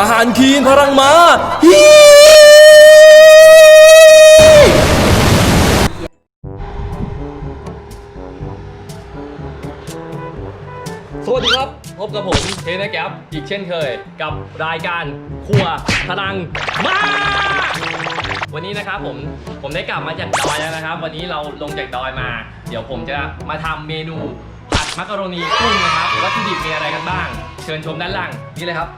อาหารคีนพลังมาฮีสวัสดีครับ พบกับผมเทนแก๊ปอีกเช่นเคย กับรายการครัวพลังมาวันนี้นะครับผมผมได้กลับมาจากดอยแล้วนะครับ วันนี้เราลงจากดอยมา เดี๋ยวผมจะมาทำเมนู มักกะโรนีกุ้งนะครับวัตถุดิบมีอะไรกันบ้าง เชิญชมด้านล่างนี่เลยครับ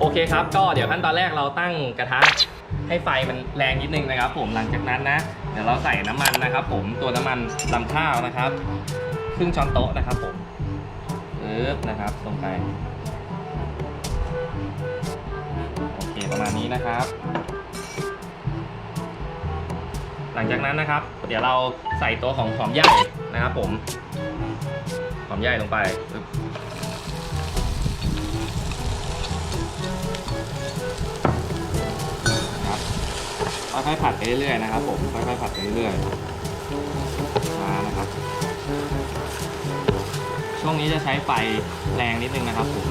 โอเคครับ ก็เดี๋ยวขั้นตอนแรกเราตั้งกระทะให้ไฟมันแรงนิดนึงนะครับ ผมหลังจากนั้นนะ เดี๋ยวเราใส่น้ำมันนะครับ ผมตัวน้ำมันลำข้าวนะครับครึ่งช้อนโต๊ะนะครับผมปึ๊บนะครับลงไปโอเคประมาณนี้นะครับ หลังจากนั้นนะครับ เดี๋ยวเราใส่ตัวของหอมใหญ่นะครับ ผม หอมใหญ่ลงไปครับค่อยๆผัดไปเรื่อยๆนะครับ ผมค่อยๆผัดไปเรื่อยๆมานะครับ ช่วงนี้จะใช้ไฟแรงนิดนึงนะครับผม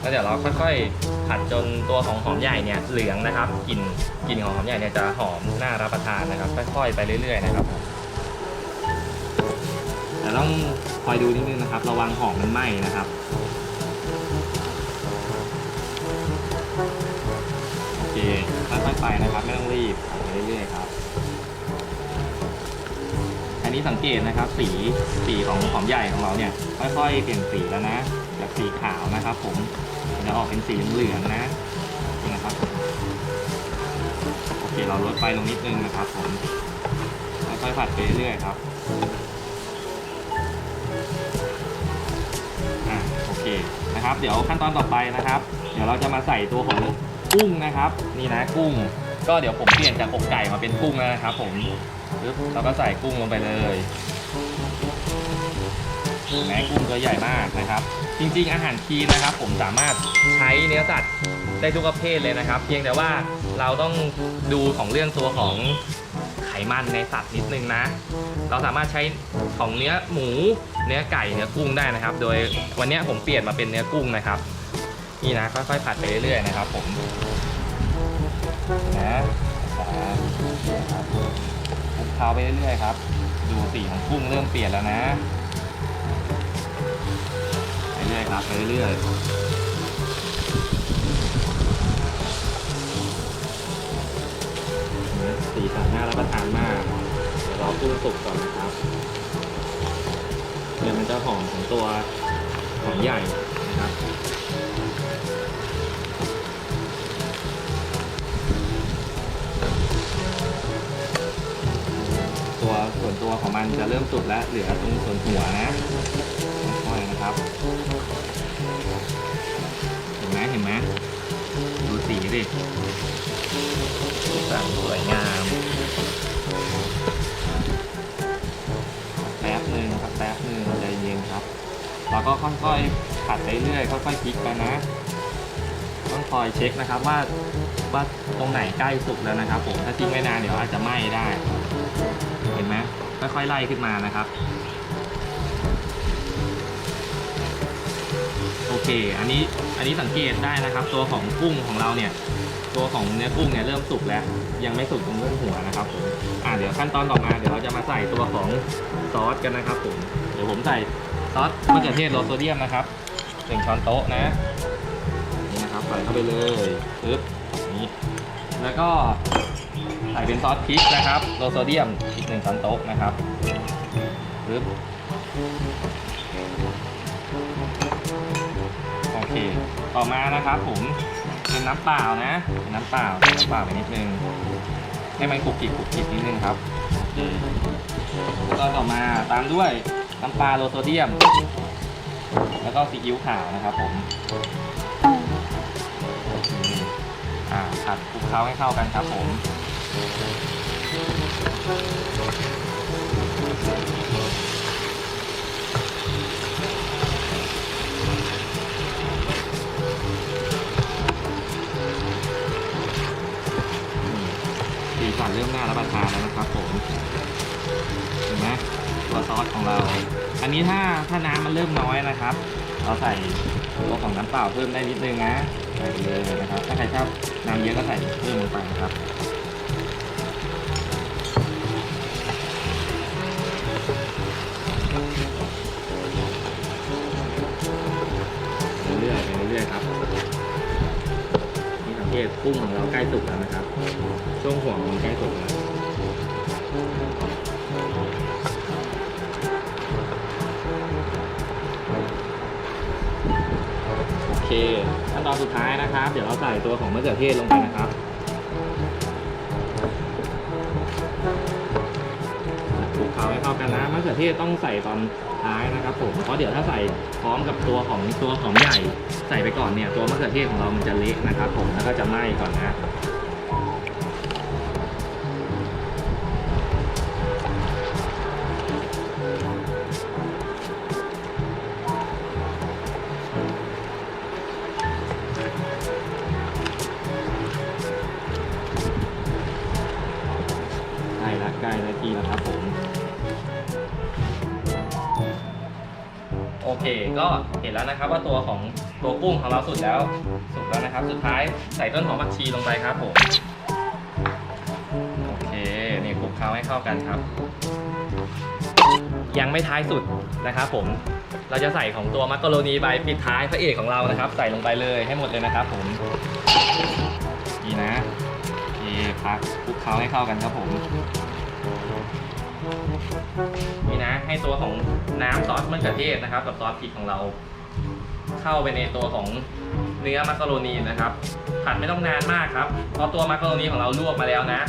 แล้วเดี๋ยวเราค่อยๆผัดจนตัวของหอมใหญ่เนี่ยเหลืองนะครับกลิ่นกลิ่นของหอมใหญ่เนี่ยจะหอมน่ารับประทานนะครับ ค่อยๆไปเรื่อย ๆ นะครับแต่ต้องคอยดูนิดนึงนะครับ ระวังหอมมันไหม้นะครับโอเคค่อยๆไปนะครับ ไม่ต้องรีบไปเรื่อยๆครับอันนี้สังเกตนะครับ สีสีของหอมใหญ่ของเราเนี่ย ค่อยๆเปลี่ยนสีแล้วนะ สีขาวนะครับ ผมจะออกเป็นสีเหลืองๆนะนี่นะครับโอเคเราลดไฟลงนิดนึงนะครับ ผมค่อยๆผัดไปเรื่อยๆครับอะโอเคนะครับ เดี๋ยวขั้นตอนต่อไปนะครับ เดี๋ยวเราจะมาใส่ตัวของกุ้งนะครับ นี่นะกุ้ง ก็เดี๋ยวผมเปลี่ยนจากอกไก่มาเป็นกุ้งแล้วนะครับ ผมเราก็ใส่กุ้งลงไปเลยเห็นไหมกุ้งตัวใหญ่มากนะครับ จริงๆ อาหารคีนนะครับ ผมสามารถใช้เนื้อสัตว์ได้ทุกประเภทเลยนะครับ เพียงแต่ว่าเราต้องดูของเรื่องตัวของไขมันในสัตว์นิดนึงนะ เราสามารถใช้ของเนื้อหมู เนื้อไก่เนื้อกุ้งได้นะครับ โดยวันนี้ผมเปลี่ยนมาเป็นเนื้อกุ้งนะครับ นี่นะค่อยๆผัดไปเรื่อยๆนะครับ ผมนะครับคลุกเคล้าไปเรื่อยๆครับ ดูสีของกุ้งเริ่มเปลี่ยนแล้วนะ อยครับไปเรื่อยๆสีสันน่ารับประทานมาก เดี๋ยวรอกุ้งสุกก่อนนะครับเดี๋ยวมันจะหอมของตัวหอมใหญ่นะครับตัวส่วนตัวของมันจะเริ่มสุดแล้วเหลือตรงส่วนหัวนะ นะครับ เห็นไหมเห็นไหมดูสีดิสีสันสวยงามแป๊บหนึ่งครับแป๊บหนึ่งใจเย็นครับ เราก็ค่อยๆผัดไปเรื่อยค่อยๆพลิกไปนะ ต้องคอยเช็คนะครับว่าว่าตรงไหนใกล้สุกแล้วนะครับ ผมถ้าทิ้งไว้นานเดี๋ยวอาจจะไหม้ได้ เห็นไหมค่อยๆไล่ขึ้นมานะครับ โอเค อันนี้อันนี้สังเกตได้นะครับ ตัวของกุ้งของเราเนี่ย ตัวของเนื้อกุ้งเนี่ยเริ่มสุกแล้ว ยังไม่สุกตรงเรื่องหัวนะครับผมอ่าเดี๋ยวขั้นตอนต่อมาเดี๋ยวเราจะมาใส่ตัวของซอสกันนะครับผมเดี๋ยวผมใส่ซอสมะเขือเทศโรโซเดียมนะครับหนึ่งช้อนโต๊ะนะนี่นะครับใส่เข้าไปเลยปึ๊บนี่แล้วก็ใส่เป็นซอสพริกนะครับโลโซเดียมอีกหนึ่งช้อนโต๊ะนะครับปึ๊บ เค ต่อมานะครับผมเป็นน้ำเปล่านะเป็นน้ำเปล่าน้ำเปล่าไปนิดนึงให้มันขุกขลิกขุกขิกนิดนึงครับโอเคแล้วก็ต่อมาตามด้วยน้ำปลาโลโซเดียม แล้วก็ซีอิ๊วขาวนะครับผมอ่าผัดคลุกเคล้าให้เข้ากันครับผม เริ่มน่ารับประทานแล้วนะครับผมเห็นไหมตัวซอสของเรา อันนี้ถ้าถ้าน้ำมันเริ่มน้อยนะครับ เราใส่ตัวของน้ำเปล่าเพิ่มได้นิดนึงนะใส่ไปเลยนะครับ ถ้าใครชอบน้ำเยอะก็ใส่เพิ่มลงไปนะครับ เกตกุ้งของเราใกล้สุกแล้วนะครับ ช่วงหัวมันใกล้สุกแล้วโอเคขั้นตอนสุดท้ายนะครับ เดี๋ยวเราใส่ตัวของมะเขือเทศลงไปนะครับ เคล้าให้เข้ากันนะมะเขือเทศต้องใส่ตอนท้ายนะครับผมเพราะเดี๋ยวถ้าใส่พร้อมกับตัวของตัวหอมใหญ่ ใส่ไปก่อนเนี่ยตัวมะเขือเทศของเรามันจะเละนะครับผมแล้วก็จะไหม้ก่อนนะ เค ก็เห็นแล้วนะครับว่าตัวของตัวกุ้งของเราสุดแล้วสุกแล้วนะครับ สุดท้ายใส่ต้นหอมผักชีลงไปครับผมโอเคนี่คลุกเคล้าให้เข้ากันครับ ยังไม่ท้ายสุดนะครับผมเราจะใส่ของตัวมักกะโรนีใบปิดท้ายพระเอกของเรานะครับ ใส่ลงไปเลยให้หมดเลยนะครับผมนี่นะโอเคพักคลุกเคล้าให้เข้ากันครับผม นี่นะให้ตัวของน้ำซอสมะเขือเทศนะครับ กับซอสพริกของเรา เข้าไปในตัวของเนื้อมักกะโรนีนะครับ ผัดไม่ต้องนานมากครับเพราะตัวมักกะโรนีของเราลวกมาแล้วนะ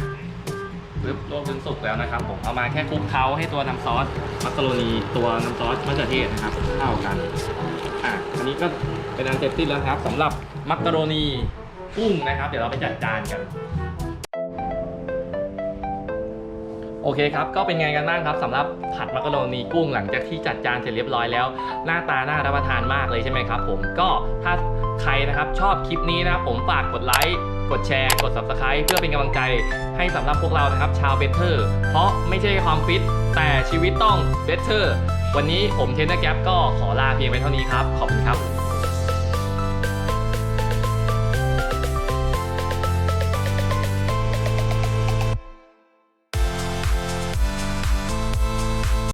ปึ๊บลวกจนสุกแล้วนะครับ ผมเอามาแค่คลุกเคล้าให้ตัวน้ำซอสมักกะโรนีตัวน้ำซอสมะเขือเทศนะครับเข้ากันอะอันนี้ก็เป็นอันเสร็จสิ้นแล้วครับสำหรับมักกะโรนีกุ้งนะครับ เดี๋ยวเราไปจัดจานกัน โอเคครับ ก็เป็นไงกันบ้างครับสำหรับผัดมักกะโรนีกุ้งหลังจากที่จัดจานเสร็จเรียบร้อยแล้ว หน้าตาน่ารับประทานมากเลยใช่ไหมครับผมก็ถ้าใครนะครับชอบคลิปนี้นะครับผมฝากกดไลค์กดแชร์ กด subscribe เพื่อเป็นกำลังใจให้สำหรับพวกเรานะครับชาวเบเทอร์เพราะไม่ใช่ความฟิต แต่ชีวิตต้องเบเทอร์วันนี้ผมเทนเนอร์แก๊ปก็ขอลาเพียงไปเท่านี้ครับ ขอบคุณครับ